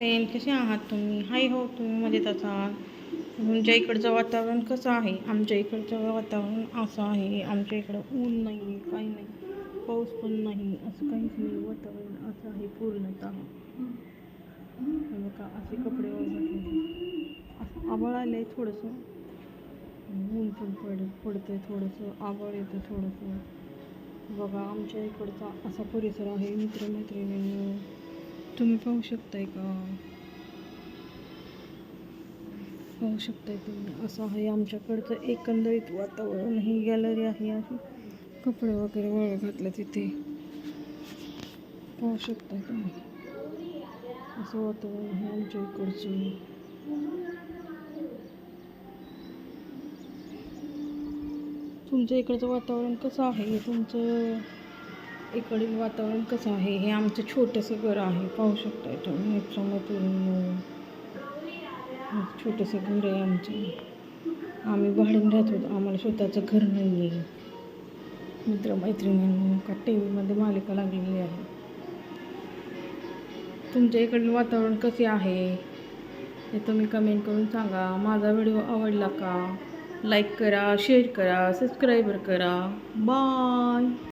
Friend कसे आहात तुम्ही? हाय हो तुम्ही मजेत असाल? तुमच्या इकडचं वातावरण कसं आहे? आमच्या इकडचं वातावरण असं आहे. आमच्या इकडं ऊन नाही आहे काही नाही पाऊस पण नाही. असं काहीच नाही. वातावरण असं आहे पूर्णतः. का असे कपडे वगैरे असं आभाळ आलं आहे थोडंसं. ऊन पण पड पडतं आहे थोडंसं. आभाळ येतं थोडंसं. बघा आमच्या इकडचा असा परिसर आहे मित्रमैत्रिणी तुम्ही पाहू शकताय का? पाहू शकताय तुम्ही. असं आहे आमच्याकडचं एकंदरीत वातावरण. ही गॅलरी आहे अशी. कपडे वगैरे वळ घातलं तिथे पाहू शकताय तुम्ही. असं वातावरण आहे आमच्या इकडचं. तुमच्या इकडचं वातावरण कसं आहे? तुमचं इकडील वातावरण कसं आहे? हे आमचं छोटंसं घर आहे. पाहू शकताय तुम्ही. मित्रामैत्रिणींनो छोटंसं घर आहे आमचं. आम्ही भाड्याने राहतो. आम्हाला स्वतःचं घर नाही आहे मित्रमैत्रिणींनो का टी व्हीमध्ये मालिका लागलेली आहे. तुमच्या इकडील वातावरण कसे आहे? हे तुम्ही कमेंट करून सांगा. माझा व्हिडिओ आवडला का? लाईक करा शेअर करा सबस्क्राईबर करा. बाय